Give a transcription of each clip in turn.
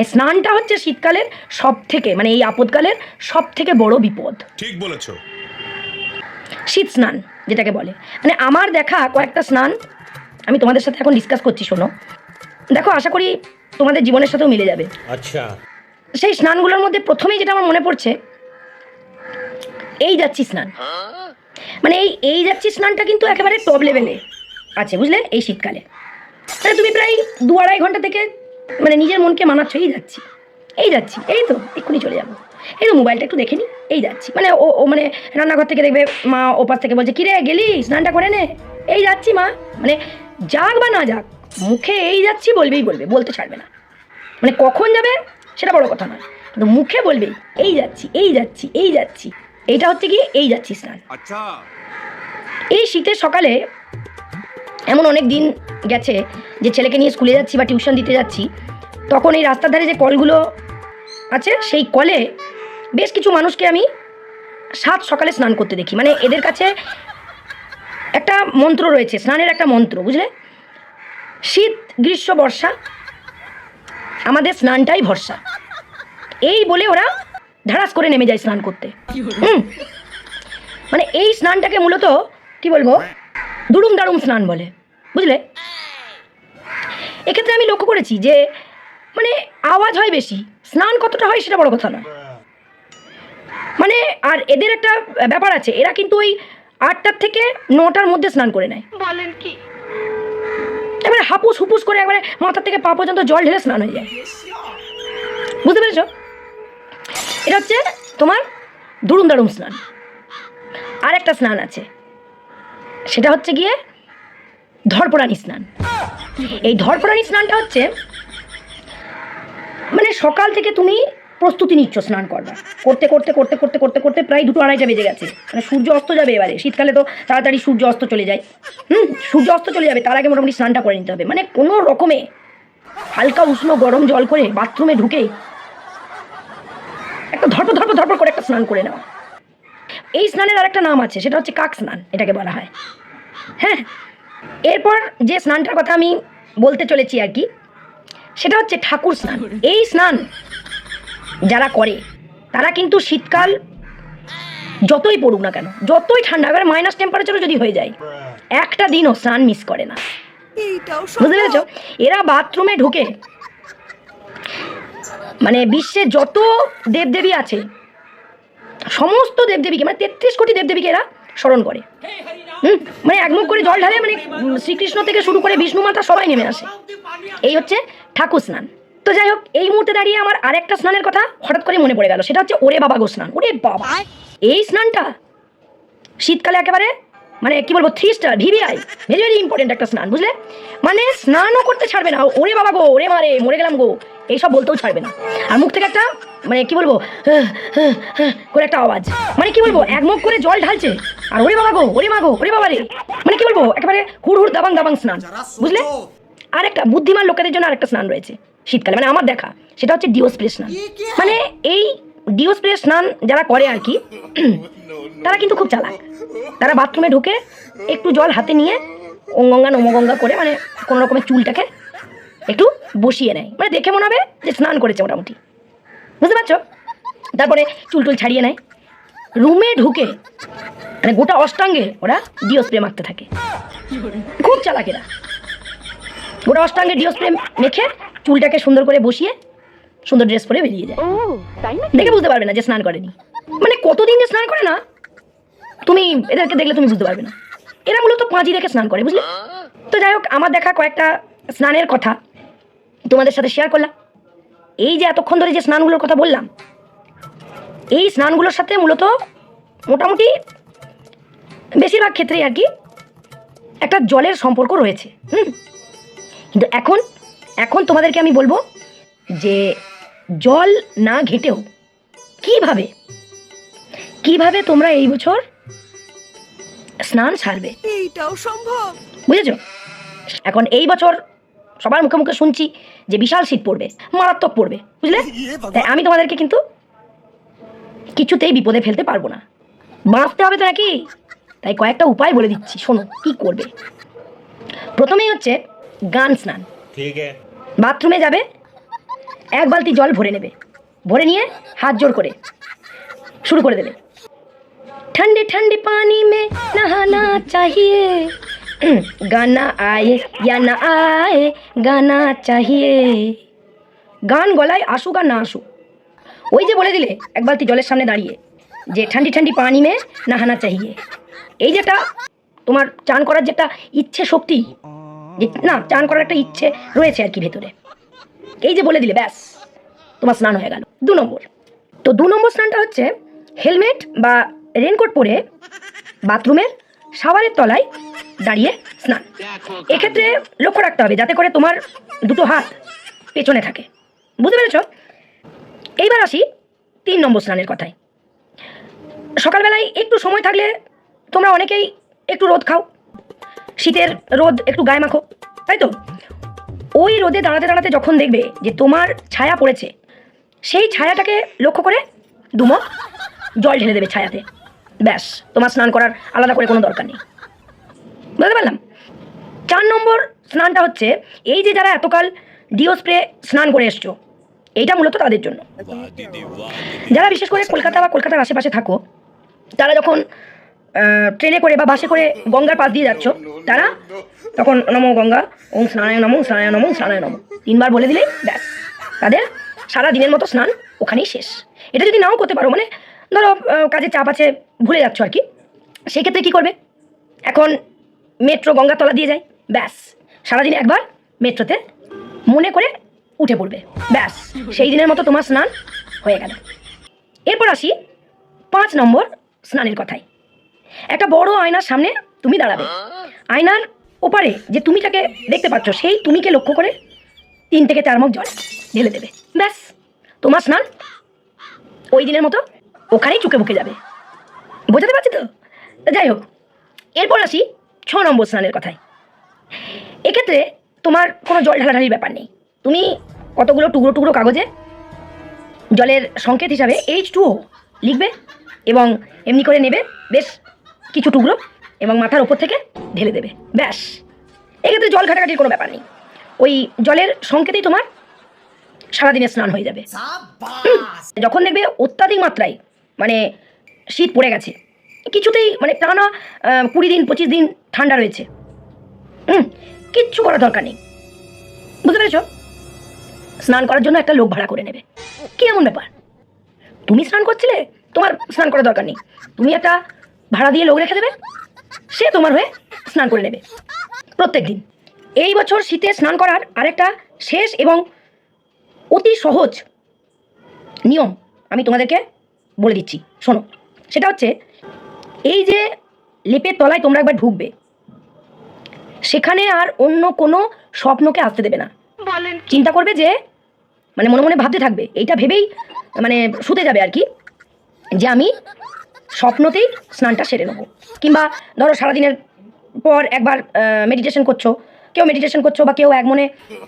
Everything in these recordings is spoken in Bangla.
এই স্নানটা হচ্ছে শীতকালের সব থেকে মানে এই আপদকালের সব থেকে বড় বিপদ। ঠিক বলেছ। শীত স্নান যেটাকে বলে। মানে আমার দেখা কয়েকটা স্নান আমি তোমাদের সাথে এখন ডিসকাস করছি শোনো। দেখো আশা করি তোমাদের জীবনের সাথেও মিলে যাবে। আচ্ছা। সেই স্নানগুলোর মধ্যে প্রথমেই যেটা আমার মনে পড়ছে এই যাচ্ছি স্নান। মানে এই এই যাচ্ছি স্নানটা কিন্তু একেবারে টপ লেভেলে আছে বুঝলে? এই শীতকালে। মানে তুমি প্রায় দু আড়াই ঘণ্টা থেকে মানে নিজের মনকে মানাচ্ছ এই যাচ্ছি। এই যাচ্ছি এই তো এক্ষুনি চলে যাব। এই তো মোবাইলটা একটু দেখে নি এই যাচ্ছি। মানে ও ও মানে রান্নাঘর থেকে দেখবে মা ওপাশ থেকে বলছে কিরে গেলি? স্নানটা করে নে। এই যাচ্ছি মা। মানে যাক বা না যাক মুখে এই যাচ্ছি বলবেই বলবে বলতে ছাড়বে না। মানে কখন যাবে সেটা বড় কথা নয়। কিন্তু মুখে বলবে এই যাচ্ছি এই যাচ্ছি এই যাচ্ছি। এইটা হচ্ছে কি এই যাচ্ছি স্নান। আচ্ছা। এই শীতের সকালে এমন অনেক দিন গেছে যে ছেলেকে নিয়ে স্কুলে যাচ্ছি বা টিউশন দিতে যাচ্ছি তখন এই রাস্তার ধারে যে কলগুলো আছে সেই কলে বেশ কিছু মানুষকে আমি সাত সকালে স্নান করতে দেখি। মানে এদের কাছে একটা মন্ত্র রয়েছে স্নানের একটা মন্ত্র বুঝলে? শীত গ্রীষ্ম বর্ষা আমাদের স্নানটাই ভরসা। এই বলে ওরা ধারাস করে নেমে যায় স্নান করতে। হুম। মানে এই স্নানটাকে মূলত কি বলব? দুড়ুম দারুম স্নান বলে বুঝলে? এক্ষেত্রে আমি লক্ষ্য করেছি যে মানে আওয়াজ হয় বেশি স্নান কতটা হয় সেটা বড় কথা নয়। মানে আর এদের একটা ব্যাপার আছে এরা কিন্তু ওই আটটার থেকে নটার মধ্যে স্নান করে নেয়। বলেন কি? এবারে হাপুস হুপুস করে একবারে মাথা থেকে পা পর্যন্ত জল ঢেলে স্নান হয়ে যায়। বুঝতে পেরেছ? এটা হচ্ছে তোমার দুরুম দারুম স্নান। আর একটা স্নান আছে। সেটা হচ্ছে গিয়ে ধরপড়ানি স্নান। এই ধরপড়ানি স্নানটা হচ্ছে মানে সকাল থেকে তুমি প্রস্তুতি নিচ্ছ স্নান করবার। করতে করতে করতে করতে করতে করতে প্রায় দুটো আড়াইটা বেজে গেছে। মানে সূর্য অস্ত যাবে এবারে, শীতকালে তো তাড়াতাড়ি সূর্য অস্ত চলে যায়। হুম, সূর্য অস্ত চলে যাবে, তার আগে মোটামুটি স্নানটা করে নিতে হবে। মানে কোনো রকমে হালকা উষ্ণ গরম জল করে বাথরুমে ঢুকে একটা ধরপ ধরপ ধরপ করে একটা স্নান করে নেওয়া এই স্নানের আরেকটা নাম আছে সেটা হচ্ছে কাক স্নান এটাকে বলা হয়। হ্যাঁ? এরপর যে স্নানটার কথা আমি বলতে চলেছি আর কি সেটা হচ্ছে ঠাকুর স্নান। এই স্নান যারা করে তারা কিন্তু শীতকাল যতই পড়ুক না কেন যতই ঠান্ডা এবার মাইনাস টেম্পারেচারও যদি হয়ে যায় একটা দিনও স্নান মিস করে না। বুঝতে পেরেছ? এরা বাথরুমে ঢুকে মানে বিশ্বে যত দেবদেবী আছে সমস্ত দেবদেবীকে মানে তেত্রিশ কোটি দেবদেবীকে এরা স্মরণ করে। হুম? মানে এক মুখ করে জল ঢালে মানে শ্রীকৃষ্ণ থেকে শুরু করে বিষ্ণু মাতা সবাই নেমে আসে। এই হচ্ছে ঠাকুর স্নান। তো যাই হোক, এই মুহূর্তে দাঁড়িয়ে আমার আরেকটা স্নানের কথা হঠাৎ করে মনে পড়ে গেল। সেটা হচ্ছে ওরে বাবা গো স্নান। ওরে বাবা! এই স্নানটা শীতকালে একেবারে মানে কি বলব three star VVI very very important একটা স্নান, বুঝলে? মানে স্নানও করতে ছাড়বে না। ওরে বাবা গো, ওরে মারে মরে গেলাম গো। এইসব বলতেও ছাড়বে না। আর মুখ থেকে একটা মানে কি বলব হ্যাঁ, হ্যাঁ, হ্যাঁ করে একটা আওয়াজ। মানে কি বলব এক মুখ করে জল ঢালছে। আর ওরে বাবা গো ওরে মা গো ওরে বাবা রে। মানে কি বলব একেবারে হুড় হুড় দাবাং দাবাং স্নান। বুঝলে? আর একটা বুদ্ধিমান লোকেদের জন্য আরেকটা স্নান রয়েছে শীতকালে। মানে আমার দেখা সেটা হচ্ছে ডিও স্প্রে স্নান। মানে এই ডিও স্প্রে স্নান যারা করে আর কি তারা কিন্তু খুব চালাক। তারা বাথরুমে ঢুকে একটু জল হাতে নিয়ে অঙ্গঙ্গা নমগঙ্গা করে মানে কোনো রকমের চুলটাকে একটু বসিয়ে নেয়। মানে দেখে মনে হবে যে স্নান করেছে মোটামুটি। বুঝতে পারছ? তারপরে চুল টুল ছাড়িয়ে নেয়। রুমে ঢুকে মানে গোটা অষ্টাঙ্গে ওরা ডিও স্প্রে মাখতে থাকে। খুব চালাক এরা। গোটা অষ্টাঙ্গে ডিও স্প্রে মেখে চুলটাকে সুন্দর করে বসিয়ে সুন্দর ড্রেস পরে বেরিয়ে যায়। না দেখে বুঝতে পারবে না যে স্নান করেনি। মানে কতদিন যে স্নান করে না তুমি এদেরকে দেখলে তুমি বুঝতে পারবে না। এরা মূলত পাঁজি রেখে স্নান করে বুঝলে? তো যাই হোক আমার দেখা কয়েকটা স্নানের কথা। তোমাদের সাথে শেয়ার করলাম। এই যে এতক্ষণ ধরে যে স্নানগুলোর কথা বললাম এই স্নানগুলোর সাথে মূলত মোটামুটি বেশিরভাগ ক্ষেত্রেই আর কি একটা জলের সম্পর্ক রয়েছে হুম? কিন্তু এখন এখন তোমাদেরকে আমি বলব যে জল না ঘেটেও কীভাবে কীভাবে তোমরা এই বছর স্নান সারবে? এইটাও সম্ভব। বুঝেছ? এখন এই বছর সবার মুখে মুখে শুনছি যে বিশাল শীত পড়বে মারাত্মক পড়বে বুঝলে তাই আমি তোমাদেরকে কিন্তু কিছুতেই বিপদে ফেলতে পারবো না বাঁচতে হবে তো নাকি তাই কয়েকটা উপায় বলে দিচ্ছি শোনো কি করবে প্রথমেই হচ্ছে গান স্নান ठीक है বাথরুমে যাবে এক বালতি জল ভরে নেবে ভরে নিয়ে হাত জোর করে শুরু করে দেবে ठंडे ठंडे पानी में नहाना चाहिए গানা আয়ে ইয়া না আয়ে গানা চাহিয়ে গান গলায় আসুক আর না আসুক। ওই যে বলে দিলে, এক বালতি জলের সামনে দাঁড়িয়ে, যে ঠান্ডি ঠান্ডি পানি মে নাহানা চাহিয়ে। এই যেটা তোমার চান করার যেটা ইচ্ছে শক্তি, যে না, চান করার একটা ইচ্ছে রয়েছে আর কি ভেতরে। এই যে বলে দিলে, ব্যাস, তোমার স্নান হয়ে গেল। দু নম্বর। তো দু নম্বর স্নানটা হচ্ছে হেলমেট বা রেনকোট পরে বাথরুমের শাওয়ারের তলায় দাঁড়িয়ে স্নান। এক্ষেত্রে লক্ষ্য রাখতে হবে যাতে করে তোমার দুটো হাত পেছনে থাকে। বুঝতে পেরেছ? এইবার আসি তিন নম্বর স্নানের কথায়। সকালবেলায় একটু সময় থাকলে তোমরা অনেকেই একটু রোদ খাও। শীতের রোদ একটু গায়ে মাখো, তাই তো? ওই রোদে দাঁড়াতে দাঁড়াতে যখন দেখবে যে তোমার ছায়া পড়েছে, সেই ছায়াটাকে লক্ষ্য করে দুমক জল ঢেলে দেবে ছায়াতে। ব্যাস, তোমার স্নান করার আলাদা করে কোনো দরকার নেই। বুঝতে পারলাম? চার নম্বর স্নানটা হচ্ছে, এই যে যারা এতকাল ডিও স্প্রে স্নান করে এসছো, এইটা মূলত তাদের জন্য। যারা বিশেষ করে কলকাতা বা কলকাতার আশেপাশে থাকো, তারা যখন ট্রেনে করে বা বাসে করে গঙ্গার পাশ দিয়ে যাচ্ছ, তারা তখন নমো গঙ্গা ওং স্নানায় নমো স্নানায় নমো স্নানায় নমো। তিনবার বলে দিলেই ব্যাস। তাদের সারা দিনের মতো স্নান ওখানেই শেষ। এটা যদি নাও করতে পারো মানে ধরো কাজে চাপ আছে, ভুলে যাচ্ছ আর কি, সেক্ষেত্রে কী করবে? এখন মেট্রো গঙ্গাতলা দিয়ে যায়, ব্যাস। সারাদিন একবার মেট্রোতে মনে করে উঠে পড়বে, ব্যাস। সেই দিনের মতো তোমার স্নান হয়ে গেল। এরপর আসি পাঁচ নম্বর স্নানের কথায়। একটা বড় আয়নার সামনে তুমি দাঁড়াবে। আয়নার ওপারে যে তুমি তাকে দেখতে পাচ্ছ, সেই তুমিকে লক্ষ্য করে তিন থেকে চার মুখ জল ঢেলে দেবে, ব্যাস। তোমার স্নান ওই দিনের মতো ওখানেই চুকে বুকে যাবে। বোঝাতে পারছি তো? যাই হোক, এরপর আসি ছ নম্বর স্নানের কথায় এক্ষেত্রে তোমার কোনো জল ঢালাঢালির ব্যাপার নেই। তুমি কতগুলো টুকরো টুকরো কাগজে জলের সংকেত হিসাবে এইচ টু লিখবে এবং এমনি করে নেবে বেশ কিছু টুকরো এবং মাথার ওপর থেকে ঢেলে দেবে। ব্যাস। এক্ষেত্রে জল ঘাটাঘাটির কোনো ব্যাপার নেই। ওই জলের সংকেতেই তোমার সারাদিনের স্নান হয়ে যাবে। যখন দেখবে অত্যাধিক মাত্রায় মানে শীত পড়ে গেছে কিছুতেই মানে টানা কুড়ি দিন, পঁচিশ দিন ঠান্ডা রয়েছে। হুম, কিচ্ছু করার দরকার নেই। বুঝতে পেরেছ? স্নান করার জন্য একটা লোক ভাড়া করে নেবে। কি এমন ব্যাপার? তুমি স্নান করছিলে? তোমার স্নান করার দরকার নেই। তুমি একটা ভাড়া দিয়ে লোক রেখে দেবে, সে তোমার হয়ে স্নান করে নেবে। প্রত্যেক দিন। এই বছর শীতে স্নান করার আরেকটা শেষ এবং অতি সহজ নিয়ম আমি তোমাদেরকে বলে দিচ্ছি। শোনো, সেটা হচ্ছে এই যে লেপের তলায় তোমরা একবার ঢুকবে সেখানে আর অন্য কোনো স্বপ্নকে আসতে দেবে না। চিন্তা করবে যে মানে মনে মনে ভাবতে থাকবে এইটা ভেবেই মানে শুতে যাবে আর কি যে আমি স্বপ্নতেই স্নানটা সেরে নেব। কিংবা ধরো সারাদিনের পর একবার মেডিটেশন করছ কেউ মেডিটেশন করছ বা কেউ এক মনে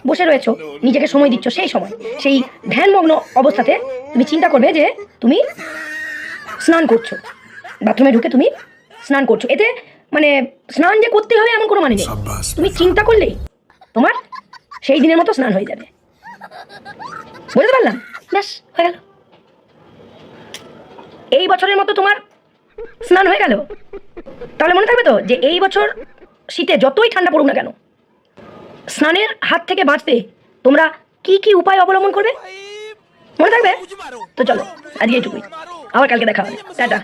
বসে রয়েছো নিজেকে সময় দিচ্ছ সেই সময় সেই ধ্যানমগ্ন অবস্থাতে তুমি চিন্তা করবে যে তুমি স্নান করছ। বাথরুমে ঢুকে তুমি স্নান করছ। এতে মানে স্নান যে করতে হবে এমন কোনো মানে নেই। তুমি চিন্তা করলেই তোমার সেই দিনের মতো স্নান হয়ে যাবে। বুঝতে পারলাম? ব্যাস হয়ে গেল। এই বছরের মতো তোমার স্নান হয়ে গেল? তাহলে মনে থাকবে তো যে এই বছর শীতে যতই ঠান্ডা পড়ুক না কেন স্নানের হাত থেকে বাঁচতে তোমরা কি কি উপায় অবলম্বন করবে? মনে থাকবে? তো চলো আজকে এইটুকুই আবার কালকে দেখা হবে। টাটা।